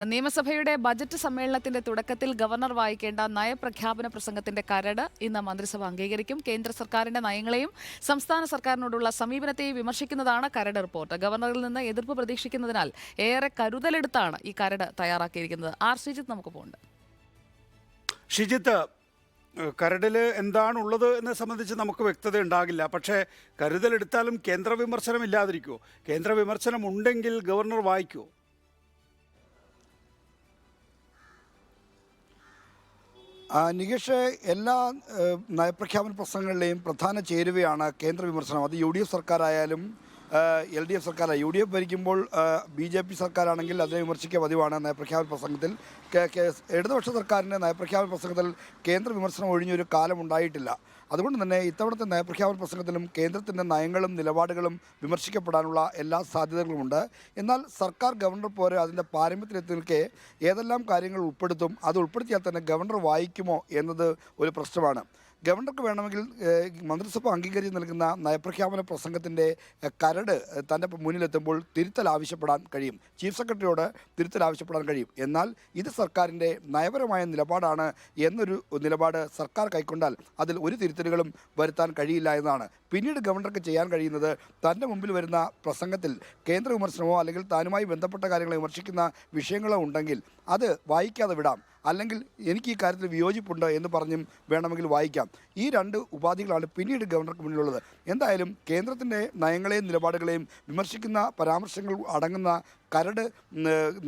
നിയമസഭയുടെ ബജറ്റ് സമ്മേളനത്തിന്റെ തുടക്കത്തിൽ ഗവർണർ വായിക്കേണ്ട നയപ്രഖ്യാപന പ്രസംഗത്തിന്റെ കരട് ഇന്ന് മന്ത്രിസഭ അംഗീകരിക്കും. കേന്ദ്ര സർക്കാരിന്റെ നയങ്ങളെയും സംസ്ഥാന സർക്കാരിനോടുള്ള സമീപനത്തെയും വിമർശിക്കുന്നതാണ് കരട് റിപ്പോർട്ട്. ഗവർണറിൽ നിന്ന് എതിർപ്പ് പ്രതീക്ഷിക്കുന്നതിനാൽ ഏറെ കരുതലെടുത്താണ് ഈ കരട് തയ്യാറാക്കിയിരിക്കുന്നത്. ആർ ശ്രീജിത്ത് നമുക്ക് പോകുന്നുണ്ട് ഷിജിത്ത് കരടിൽ എന്താണുള്ളത് എന്നെ സംബന്ധിച്ച് നമുക്ക് വ്യക്തത ഉണ്ടാകില്ല. പക്ഷേ കരുതലെടുത്താലും കേന്ദ്ര വിമർശനം ഇല്ലാതിരിക്കുമോ കേന്ദ്ര വിമർശനം ഉണ്ടെങ്കിൽ ഗവർണർ വായിക്കുമോ നികേഷ് എല്ലാ നയപ്രഖ്യാപന പ്രസംഗങ്ങളിലെയും പ്രധാന ചേരുവയാണ് കേന്ദ്ര വിമർശനം. അത് യു ഡി എഫ് സർക്കാരായാലും എൽ ഡി എഫ് സർക്കാർ യു ഡി എഫ് ഭരിക്കുമ്പോൾ ബി ജെ പി സർക്കാരാണെങ്കിൽ അതിനെ വിമർശിക്കുക പതിവാണ് നയപ്രഖ്യാപന പ്രസംഗത്തിൽ. ഇടതുപക്ഷ സർക്കാരിന്റെ നയപ്രഖ്യാപന പ്രസംഗത്തിൽ കേന്ദ്ര വിമർശനം ഒഴിഞ്ഞൊരു കാലം ഉണ്ടായിട്ടില്ല. അതുകൊണ്ട് തന്നെ ഇത്തവണത്തെ നയപ്രഖ്യാപന പ്രസംഗത്തിലും കേന്ദ്രത്തിന്റെ നയങ്ങളും നിലപാടുകളും വിമർശിക്കപ്പെടാനുള്ള എല്ലാ സാധ്യതകളുമുണ്ട്. എന്നാൽ സർക്കാർ ഗവർണർ പോലെ അതിന്റെ പാരമ്പര്യത്തിൽ നിൽക്കെ ഏതെല്ലാം കാര്യങ്ങൾ ഉൾപ്പെടുത്തും അത് ഉൾപ്പെടുത്തിയാൽ തന്നെ ഗവർണർ വായിക്കുമോ എന്നത് ഒരു പ്രശ്നമാണ്. ഗവർണർക്ക് വേണമെങ്കിൽ മന്ത്രിസഭ അംഗീകരിച്ച് നൽകുന്ന നയപ്രഖ്യാപന പ്രസംഗത്തിന്റെ കരട് തന്റെ മുന്നിലെത്തുമ്പോൾ തിരുത്തൽ ആവശ്യപ്പെടാൻ കഴിയും. ചീഫ് സെക്രട്ടറിയോട് തിരുത്തൽ ആവശ്യപ്പെടാൻ കഴിയും. എന്നാൽ ഇത് സർക്കാരിന്റെ നയപരമായ നിലപാടാണ് എന്നൊരു നിലപാട് സർക്കാർ കൈക്കൊണ്ടാൽ അതിൽ ഒരു തിരുത്തലുകളും വരുത്താൻ കഴിയില്ല എന്നാണ്. പിന്നീട് ഗവർണർക്ക് ചെയ്യാൻ കഴിയുന്നത് തന്റെ മുമ്പിൽ വരുന്ന പ്രസംഗത്തിൽ കേന്ദ്ര വിമർശനമോ അല്ലെങ്കിൽ താനുമായി ബന്ധപ്പെട്ട കാര്യങ്ങളെ വിമർശിക്കുന്ന വിഷയങ്ങളോ ഉണ്ടെങ്കിൽ അത് വായിക്കാതെ വിടാം. അല്ലെങ്കിൽ എനിക്ക് ഈ കാര്യത്തിൽ വിയോജിപ്പുണ്ട് എന്ന് പറഞ്ഞും വേണമെങ്കിൽ വായിക്കാം. ഈ രണ്ട് ഉപാധികളാണ് പിന്നീട് ഗവർണർക്ക് മുന്നിലുള്ളത്. എന്തായാലും കേന്ദ്രത്തിന്റെ നയങ്ങളെയും നിലപാടുകളെയും വിമർശിക്കുന്ന പരാമർശങ്ങൾ അടങ്ങുന്ന കരട്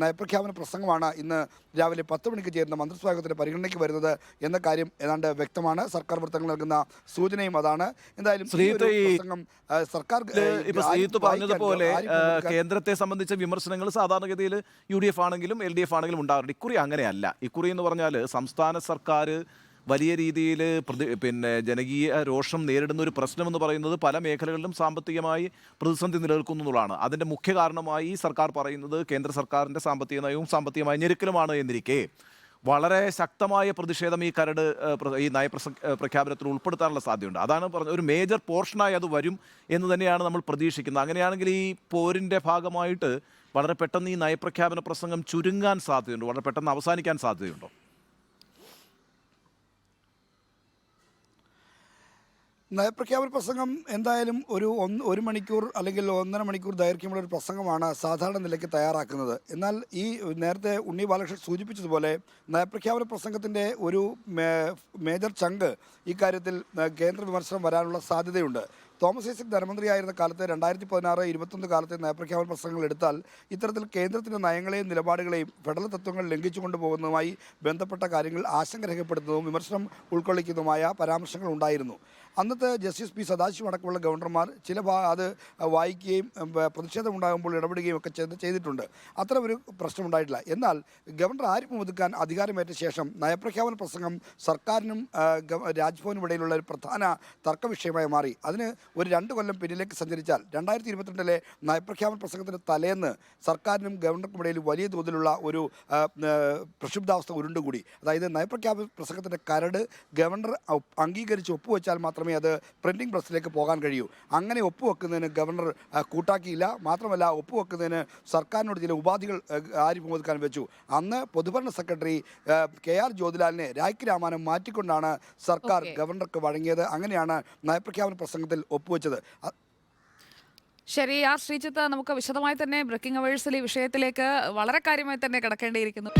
നയപ്രഖ്യാപന പ്രസംഗമാണ് ഇന്ന് രാവിലെ പത്ത് മണിക്ക് ചേരുന്ന മന്ത്രിസ്വാഗതത്തിന്റെ പരിഗണനയ്ക്ക് വരുന്നത് എന്ന കാര്യം ഏതാണ്ട് വ്യക്തമാണ്. സർക്കാർ വൃത്തങ്ങൾ നൽകുന്ന സൂചനയും അതാണ്. എന്തായാലും പ്രസംഗം സർക്കാർ പറഞ്ഞതുപോലെ കേന്ദ്രത്തെ സംബന്ധിച്ച വിമർശനങ്ങൾ സാധാരണഗതിയിൽ യു ഡി എഫ് ആണെങ്കിലും എൽ ഡി എഫ് ആണെങ്കിലും ഉണ്ടാകാറുണ്ട് ഇക്കുറി അങ്ങനെയല്ല. ഇക്കുറി എന്ന് പറഞ്ഞാൽ സംസ്ഥാന സർക്കാർ വലിയ രീതിയിൽ പ്രതി പിന്നെ ജനകീയ രോഷം നേരിടുന്ന ഒരു പ്രശ്നമെന്ന് പറയുന്നത് പല മേഖലകളിലും സാമ്പത്തികമായി പ്രതിസന്ധി നിലനിൽക്കുന്നു എന്നുള്ളതാണ്. അതിന്റെ മുഖ്യ കാരണമായി സർക്കാർ പറയുന്നത് കേന്ദ്ര സർക്കാരിന്റെ സാമ്പത്തിക നയവും സാമ്പത്തികമായ ഞെരുക്കലുമാണ് എന്നിരിക്കെ. വളരെ ശക്തമായ പ്രതിഷേധം ഈ കരട് ഈ നയപ്രസ പ്രഖ്യാപനത്തിൽ ഉൾപ്പെടുത്താനുള്ള സാധ്യതയുണ്ട്. അതാണ് പറഞ്ഞത്. ഒരു മേജർ പോർഷനായി അത് വരും എന്ന് തന്നെയാണ് നമ്മൾ പ്രതീക്ഷിക്കുന്നത്. അങ്ങനെയാണെങ്കിൽ ഈ പോരിന്റെ ഭാഗമായിട്ട് വളരെ പെട്ടെന്ന് ഈ നയപ്രഖ്യാപന പ്രസംഗം ചുരുങ്ങാൻ സാധ്യതയുണ്ട്. വളരെ പെട്ടെന്ന് അവസാനിക്കാൻ സാധ്യതയുണ്ടോ? നയപ്രഖ്യാപന പ്രസംഗം എന്തായാലും ഒരു ഒന്ന് ഒരു മണിക്കൂർ അല്ലെങ്കിൽ ഒന്നര മണിക്കൂർ ദൈർഘ്യമുള്ള ഒരു പ്രസംഗമാണ് സാധാരണ നിലയ്ക്ക് തയ്യാറാക്കുന്നത്. എന്നാൽ ഈ നേരത്തെ ഉണ്ണി ബാലകൃഷ്ണൻ സൂചിപ്പിച്ചതുപോലെ നയപ്രഖ്യാപന പ്രസംഗത്തിന്റെ ഒരു മേജർ ചങ്ക് ഇക്കാര്യത്തിൽ കേന്ദ്ര വിമർശനം വരാനുള്ള സാധ്യതയുണ്ട്. തോമസ് ഐസക് ധനമന്ത്രിയായിരുന്ന കാലത്ത് രണ്ടായിരത്തി പതിനാറ് ഇരുപത്തൊന്ന് കാലത്തെ നയപ്രഖ്യാപന പ്രസംഗങ്ങൾ എടുത്താൽ ഇത്തരത്തിൽ കേന്ദ്രത്തിന്റെ നയങ്ങളെയും നിലപാടുകളെയും ഫെഡറൽ തത്വങ്ങൾ ലംഘിച്ചു കൊണ്ടുപോകുന്നതുമായി ബന്ധപ്പെട്ട കാര്യങ്ങൾ ആശങ്ക രേഖപ്പെടുത്തുന്നതും വിമർശനം ഉൾക്കൊള്ളിക്കുന്നതുമായ പരാമർശങ്ങൾ ഉണ്ടായിരുന്നു. അന്നത്തെ ജസ്റ്റിസ് പി സദാശിവ അടക്കമുള്ള ഗവർണർമാർ ചില അത് വായിക്കുകയും പ്രതിഷേധമുണ്ടാകുമ്പോൾ ഇടപെടുകയും ഒക്കെ ചെയ്ത് ചെയ്തിട്ടുണ്ട്. അത്ര ഒരു പ്രശ്നം ഉണ്ടായിട്ടില്ല. എന്നാൽ ഗവർണർ ആരിഫ് മുതുക്കാൻ അധികാരമേറ്റ ശേഷം നയപ്രഖ്യാപന പ്രസംഗം സർക്കാരിനും രാജ്ഭവനും ഇടയിലുള്ള ഒരു പ്രധാന തർക്ക മാറി. അതിന് ഒരു രണ്ട് കൊല്ലം പിന്നിലേക്ക് സഞ്ചരിച്ചാൽ രണ്ടായിരത്തി ഇരുപത്തിരണ്ടിലെ നയപ്രഖ്യാപന പ്രസംഗത്തിന് തലേന്ന് സർക്കാരിനും ഗവർണർക്കും ഇടയിൽ വലിയ തോതിലുള്ള ഒരു പ്രക്ഷുബ്ധാവസ്ഥ ഉരുണ്ടുകൂടി. അതായത് നയപ്രഖ്യാപന പ്രസംഗത്തിന്റെ കരട് ഗവർണർ അംഗീകരിച്ച് ഒപ്പുവെച്ചാൽ മാത്രമേ അത് പ്രിന്റിംഗ് പ്രസ്സിലേക്ക് പോകാൻ കഴിയൂ. അങ്ങനെ ഒപ്പുവെക്കുന്നതിന് ഗവർണർ കൂട്ടാക്കിയില്ല. മാത്രമല്ല ഒപ്പുവെക്കുന്നതിന് സർക്കാരിനോട് ചില ഉപാധികൾ ആരിഫ് മുഹമ്മദ് ഖാൻ വെച്ചു. അന്ന് പൊതുഭരണ സെക്രട്ടറി കെ ആർ ജ്യോതിലാലിനെ രായ്ക്ക് രാമാനം മാറ്റിക്കൊണ്ടാണ് സർക്കാർ ഗവർണർക്ക് വഴങ്ങിയത്. അങ്ങനെയാണ് നയപ്രഖ്യാപന പ്രസംഗത്തിൽ ഒപ്പുവെച്ചത്. ശരി ആർ ശ്രീജിത്ത് നമുക്ക് വിശദമായി തന്നെ ബ്രേക്കിംഗ് അവേഴ്സിൽ ഈ വിഷയത്തിലേക്ക് വളരെ കാര്യമായി തന്നെ കിടക്കേണ്ടിയിരിക്കുന്നു.